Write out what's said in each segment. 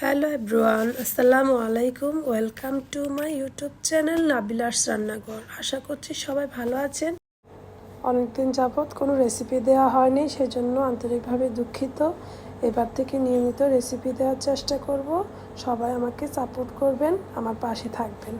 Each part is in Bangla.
হ্যালো এভরিওয়ান, আসসালামু আলাইকুম। Welcome to my YouTube channel Nabila's রান্নাঘর। আশা করছি সবাই ভালো আছেন। অনেকদিন যাবৎ কোনো রেসিপি দেওয়া হয়নি, সেজন্য আন্তরিকভাবে দুঃখিত। এবার থেকে নিয়মিত রেসিপি দেওয়ার চেষ্টা করব। সবাই আমাকে সাপোর্ট করবেন, আমার পাশে থাকবেন।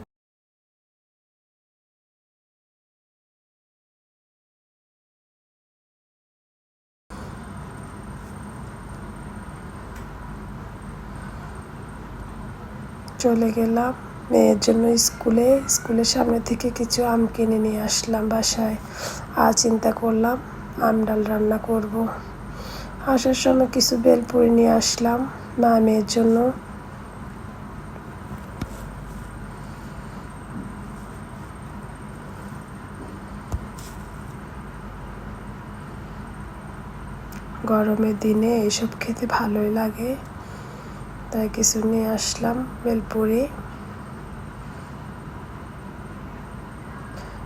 চলে গেলাম। মেয়ের জন্য স্কুলে, স্কুলের সামনে থেকে কিছু আম কিনে নিয়ে আসলাম বাসায়। আর চিন্তা করলাম, আম ডাল রান্না করব। আসার সময় কিছু বেলপুরি নিয়ে আসলাম, মা মেয়ের জন্য। গরমের দিনে এসব খেতে ভালোই লাগে। তাই কিছু নিয়ে আসলাম বেলপুরি।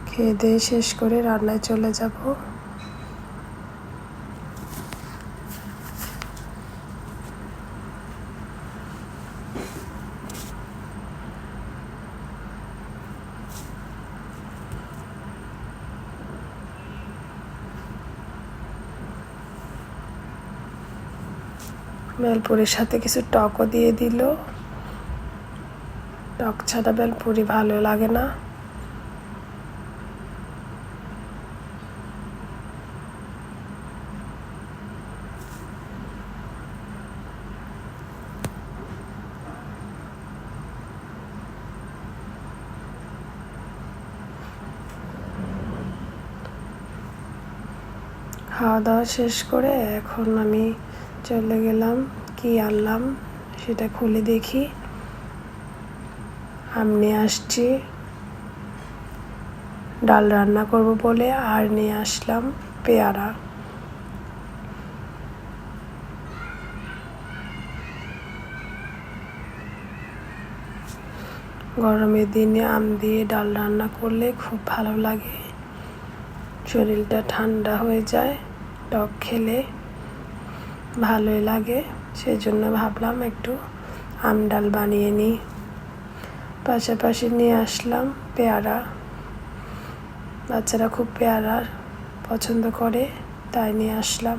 খেয়ে দিয়ে শেষ করে রান্নায় চলে যাব। বেলপুরির সাথে কিছু টকও দিয়ে দিল। টক ছাড়া বেলপুরি ভালো লাগে না। খাওয়া দাওয়া শেষ করে এখন আমি চলে গেলাম, কি আনলাম সেটা খুলে দেখি। আম নিয়ে আসছি। ডাল রান্না করব বলে আর নিয়ে আসলাম পেয়ারা। গরমের দিনে আম দিয়ে ডাল রান্না করলে খুব ভালো লাগে। শরীরটা ঠান্ডা হয়ে যায়, টক খেলে। ভালোই লাগে সেই জন্য ভাবলাম একটু আম ডাল বানিয়ে নিই। পাশাপাশি নিয়ে আসলাম পেয়ারা। বাচ্চারা খুব পেয়ারা পছন্দ করে, তাই নিয়ে আসলাম।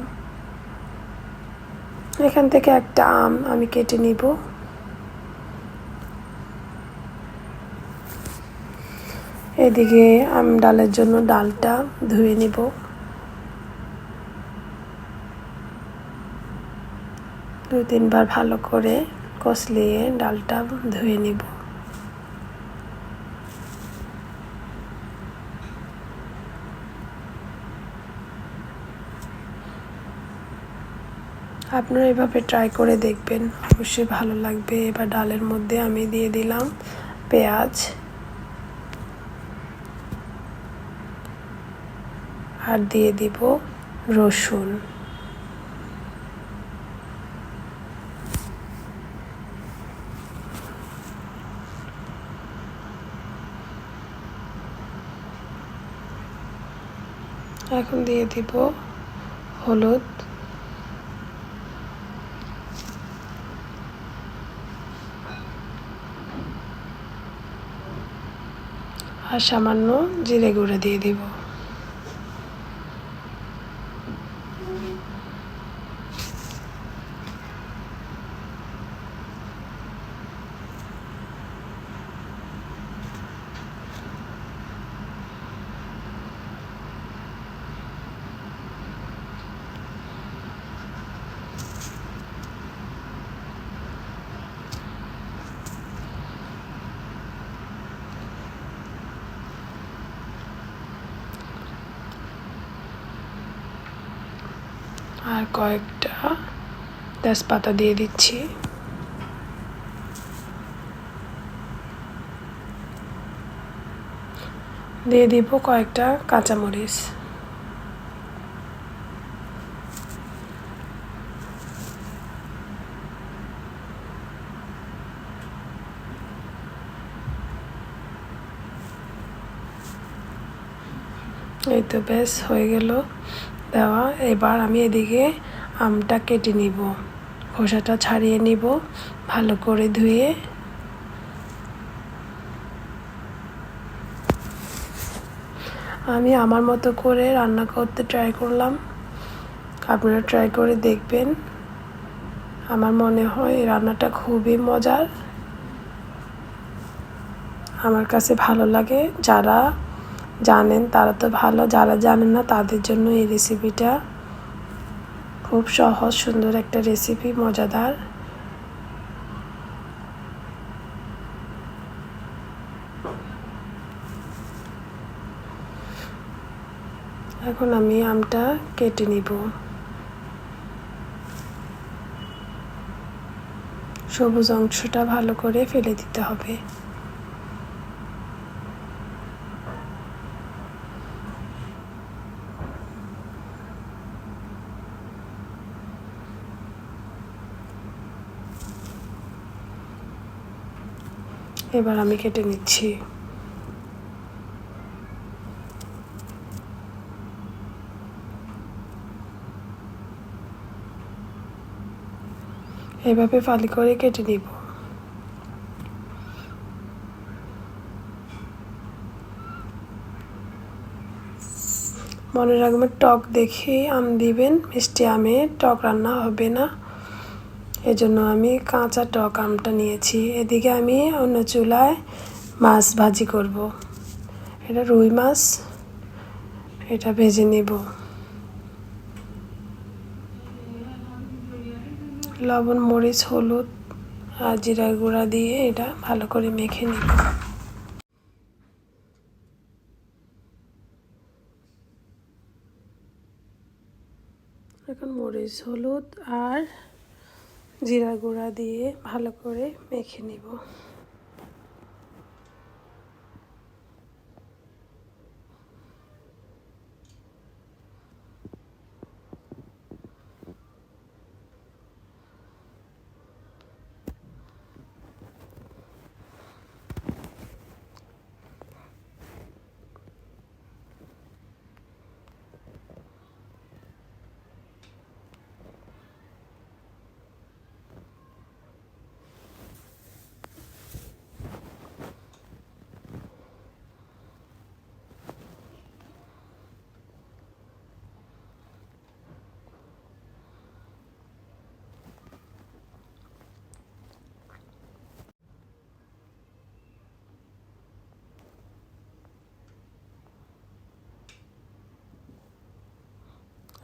এখান থেকে একটা আম আমি কেটে নিব। এদিকে আম ডালের জন্য ডালটা ধুয়ে নিব। দুই তিনবার ভালো করে কষলিয়ে ডালটা ধুয়ে নিব। আপনারা এভাবে ট্রাই করে দেখবেন। অবশ্যই ভালো লাগবে। এবার ডালের মধ্যে আমি দিয়ে দিলাম পেঁয়াজ। আর দিয়ে দিব রসুন। এখন দিয়ে দিব হলুদ। আর সামান্য জিরে গুঁড়ো দিয়ে দিব। আর কয়েকটা তেজপাতা দিয়ে দিচ্ছি। দিয়ে দিব কয়েকটা কাঁচামরিচ। এই তো বেশ হয়ে গেল। দেওয়া। এবার আমি এদিকে আমটা কেটে নিব। খোসাটা ছাড়িয়ে নিব, ভালো করে ধুয়ে। আমি আমার মতো করে রান্না করতে ট্রাই করলাম। আপনারা ট্রাই করে দেখবেন। আমার মনে হয় এই রান্নাটা খুবই মজার। আমার কাছে ভালো লাগে। যারা জানেন, তারা তো ভালো। যারা জানেন না, তাদের জন্য এই রেসিপিটা খুব সহজ, সুন্দর একটা রেসিপি মজাদার। এখন আমি আমটা কেটে নিব। সবুজ অংশটা ভালো করে ফেলে দিতে হবে। এবার আমি কেটে নিচ্ছি। এভাবে ফালি করে কেটে নিব। মনে রাখবেন, টক দেখে আম দিবেন, মিষ্টি আমে টক রান্না হবে না। এজন্য আমি কাঁচা টক আমটা নিয়েছি। এদিকে আমি অন্য চুলায় মাছ ভাজি করব। এটা রুই মাছ। এটা ভেজে নেব। লবণ, মরিচ, হলুদ আর জিরা গুঁড়া দিয়ে এটা ভালো করে মেখে নেব। এখন মরিচ, হলুদ আর জিরা গুঁড়া দিয়ে ভালো করে মেখে নিব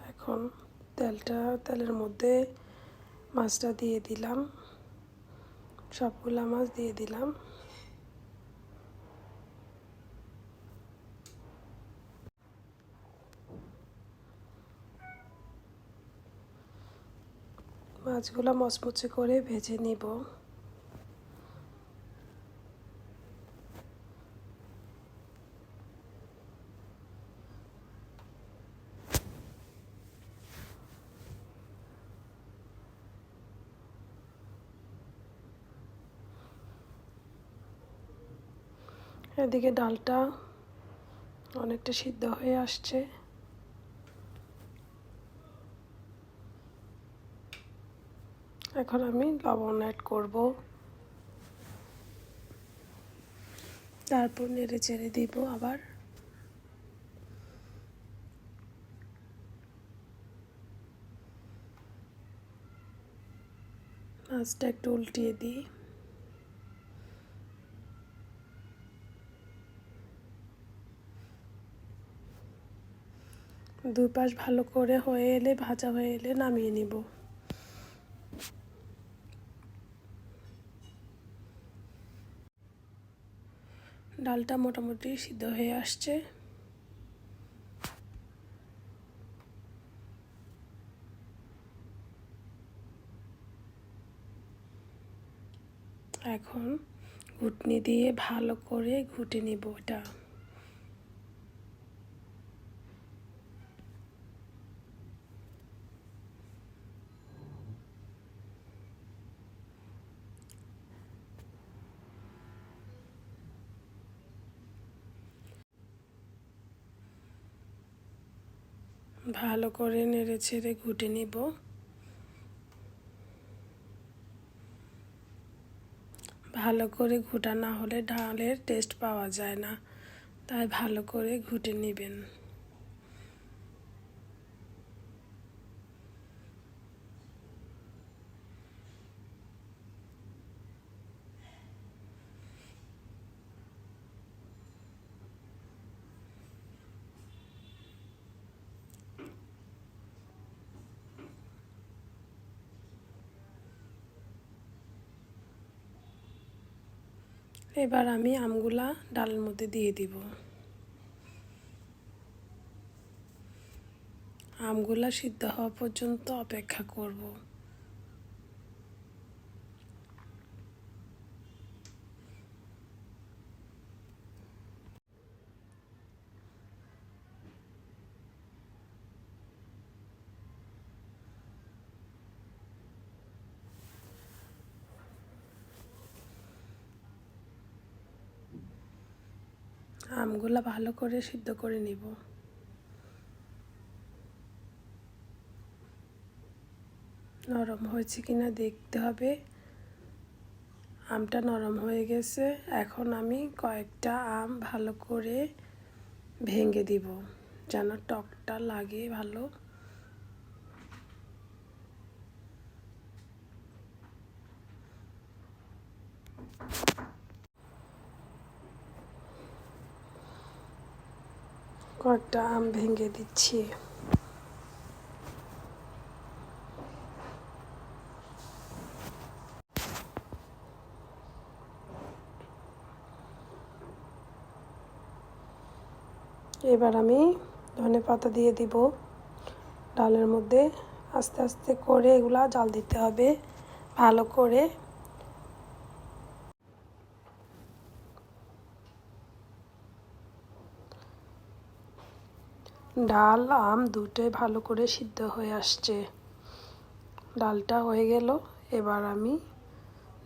এখন তেলটা, তেলের মধ্যে মাছটা দিয়ে দিলাম, সবগুলা মাছ দিয়ে দিলাম। মাছগুলো মচমচে করে ভেজে নিব। এদিকে ডালটা অনেকটা সিদ্ধ হয়ে আসছে। এখন আমি লবণ অ্যাড করব। তারপর নেড়ে চেড়ে দিব আবার। মাছটা একটু উল্টিয়ে দিই। দুই পাশ ভালো করে হয়ে এলে, ভাজা হয়ে এলে নামিয়ে নিব। ডালটা মোটামুটি সিদ্ধ হয়ে আসছে। এখন ঘুটনি দিয়ে ভালো করে ঘুটে নিব এটা। ভালো করে নেড়ে ছেড়ে ঘুটে নিব। ভালো করে ঘুটা না হলে ডালের টেস্ট পাওয়া যায় না, তাই ভালো করে ঘুটে নেবেন। এবার আমি আমগুলা ডালের মধ্যে দিয়ে দিব। আমগুলা সিদ্ধ হওয়া পর্যন্ত অপেক্ষা করব। আমগুলা ভালো করে সিদ্ধ করে নিব। নরম হয়েছে কিনা দেখতে হবে। আমটা নরম হয়ে গেছে। এখন আমি কয়েকটা আম ভালো করে ভেঙে দিব, যেন টকটা লাগে ভালো। কয়েকটা আম ভেঙে দিচ্ছি। এবার আমি ধনে পাতা দিয়ে দিব। ডালের মধ্যে আস্তে আস্তে করে এগুলা জাল দিতে হবে। ভালো করে ডাল, আম দুটোই ভালো করে সিদ্ধ হয়ে আসছে। ডালটা হয়ে গেল, এবার আমি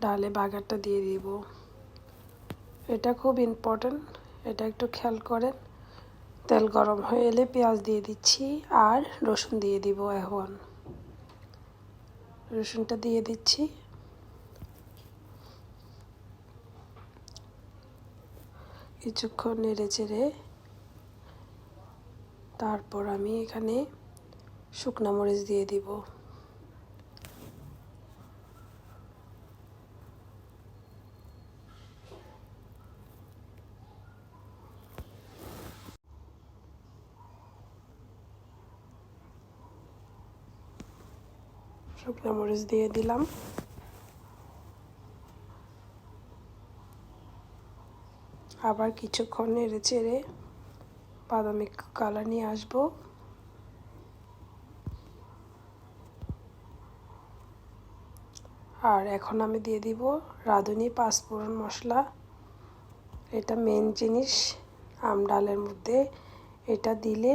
ডালে বাগারটা দিয়ে দিব। এটা খুব ইম্পর্ট্যান্ট এটা একটু খেয়াল করেন। তেল গরম হয়ে এলে পেঁয়াজ দিয়ে দিচ্ছি আর রসুন দিয়ে দিব এখন। রসুনটা দিয়ে দিচ্ছি। কিছুক্ষণ নেড়ে চেড়ে তারপর আমি এখানে শুকনা মরিচ দিয়ে দিব। শুকনা মরিচ দিয়ে দিলাম। আবার কিছুক্ষণ নেড়ে চেড়ে বাদামি কালার নিয়ে আসব আর এখন আমি দিয়ে দিব রাঁধুনি পাঁচফোড়ন মশলা। এটা মেন জিনিস আম ডালের মধ্যে। এটা দিলে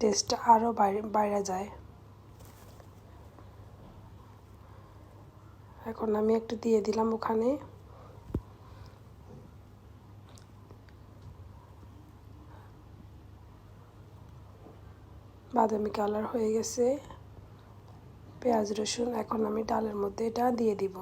টেস্টটা আরও বাইরে বাইরে যায়। এখন আমি একটু দিয়ে দিলাম ওখানে। বাদামি কালার হয়ে গেছে। পেঁয়াজ, রসুন, এখন আমি ডালের মধ্যে এটা দিয়ে দিব।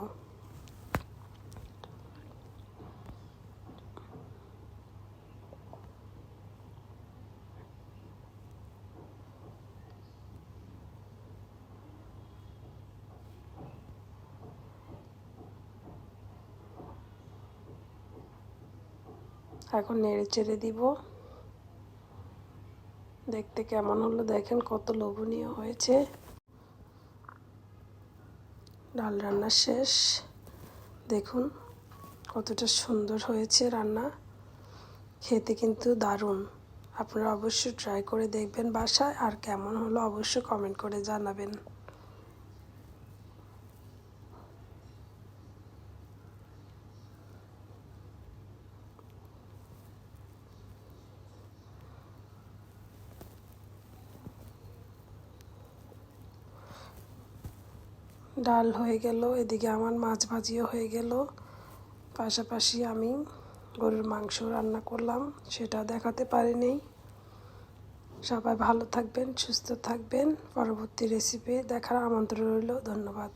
এখন নেড়ে চেড়ে দিব। দেখতে কেমন হলো? দেখেন কত লোভনীয় হয়েছে। ডাল রান্না শেষ। দেখুন কতটা সুন্দর হয়েছে রান্না। খেতে কিন্তু দারুণ। আপনারা অবশ্যই ট্রাই করে দেখবেন বাসায়। আর কেমন হলো অবশ্যই কমেন্ট করে জানাবেন। ডাল হয়ে গেল, এদিকে আমার মাছ ভাজিও হয়ে গেল। পাশাপাশি আমি গরুর মাংস রান্না করলাম, সেটা দেখাতে পারিনি। সবাই ভালো থাকবেন, সুস্থ থাকবেন। পরবর্তী রেসিপি দেখার আমন্ত্রণ রইল, ধন্যবাদ।